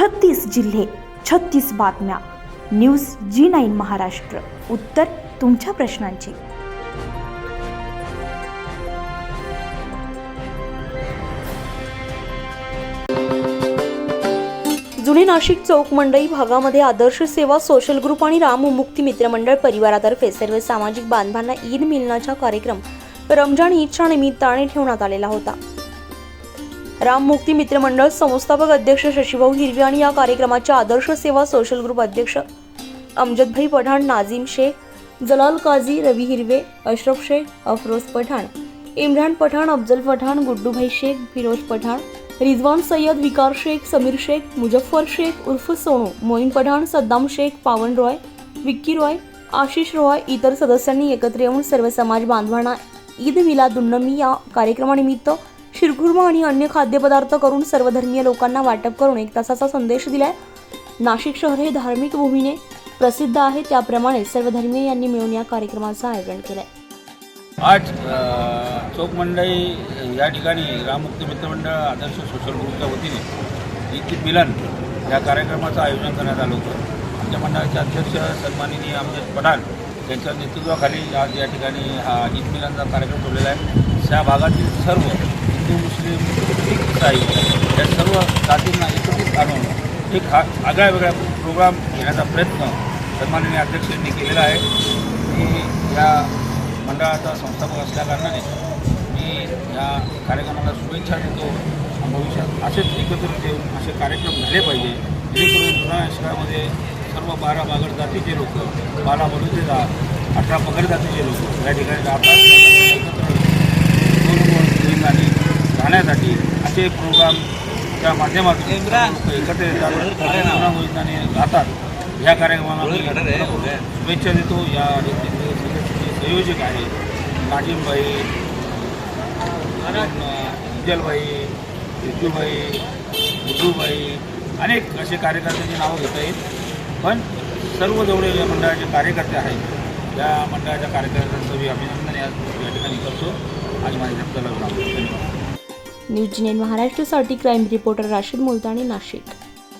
छत्तीस जिल्हे छत्तीस बातम्या. News G nine Maharashtra. उत्तर तुमच्या प्रश्नांची. जुने नाशिक चौक मंडई भागामध्ये आदर्श सेवा सोशल ग्रुप आणि राम मुक्ती मित्रमंडळ परिवारातर्फे सर्व सामाजिक बांधवांना ईद मिलनाचा कार्यक्रम. रमजान ईदच्या निमित्ताने ठेवण्यात आलेला होता. राम मुक्ती मित्रमंडळ संस्थापक अध्यक्ष शशिभाऊ हिरवे आणि या कार्यक्रमाच्या आदर्श सेवा सोशल ग्रुप अध्यक्ष अमजदभाई पठाण नाझीम शेख जलाल काझी रवी हिरवे अशरफ शेख अफरोज पठाण इम्रान पठाण अफजल पठाण गुड्डूभाई शेख फिरोज पठाण रिजवान सय्यद विकार शेख समीर शेख मुजफ्फर शेख उर्फ सोनू मोईन पठाण सद्दाम शेख पावन रॉय विक्की रॉय आशिष रॉय इतर सदस्यांनी एकत्र येऊन सर्व समाज बांधवांना ईद मिलादुन्नमी या कार्यक्रमानिमित्त शिरखुर्मा आणि अन्य खाद्यपदार्थ करून सर्वधर्मीय लोकांना वाटप करून एक तासाचा संदेश दिलाय. नाशिक शहर हे धार्मिक भूमीने प्रसिद्ध आहे. त्याप्रमाणे सर्वधर्मीय यांनी मिळून या कार्यक्रमाचं आयोजन केलंय. आज चौक मंडई या ठिकाणी राममुक्ती मित्रमंडळ आदर्श सोशल ग्रुपच्या वतीने ईद मिलन या कार्यक्रमाचं आयोजन करण्यात आलं होतं. आमच्या मंडळाचे अध्यक्ष सन्माननीय अमजद पठाण त्यांच्या नेतृत्वाखाली आज या ठिकाणी हा ईद मिलांचा कार्यक्रम ठेवलेला आहे. त्या भागातील सर्व हिंदू मुस्लिम शीख इसाई या सर्व जातींना एकत्रित आणून एक हा आगळ्या वेगळ्या प्रोग्राम घेण्याचा प्रयत्न सन्माननीय अध्यक्ष यांनी केलेला आहे. मी या मंडळाचा संस्थापक असल्याकारणाने मी या कार्यक्रमाला शुभेच्छा देतो. भविष्यात असेच एकत्रित येऊन असे कार्यक्रम झाले पाहिजे. जेणेकरून पुन्हा शहरामध्ये सर्व बारा बागड जातीचे लोक बारा बलुते जात अठरा पगड जातीचे लोक या ठिकाणी राहतात. एकत्र दोन ठिकाणी राहण्यासाठी असे प्रोग्रामच्या माध्यमातून लोकं एकत्र येतात जुना होईताने राहतात. ह्या कार्यक्रमाला शुभेच्छा देतो. या जे संयोजक आहे नाजिमभाई उज्ज्वलभाई विद्यूभाई गुड्डूभाई अनेक असे कार्यकर्त्यांची नावं घेता येईल. पण सर्व जेवढे या मंडळाचे कार्यकर्ते आहेत. या मंडळाच्या कार्यकर्त्यांचं मी अभिनंदन या ठिकाणी करतो. आणि माझ्या शब्दाला विराम धन्यवाद. न्यूज जिनेन महाराष्ट्रसाठी क्राईम रिपोर्टर राशीद मुलतानी नाशिक.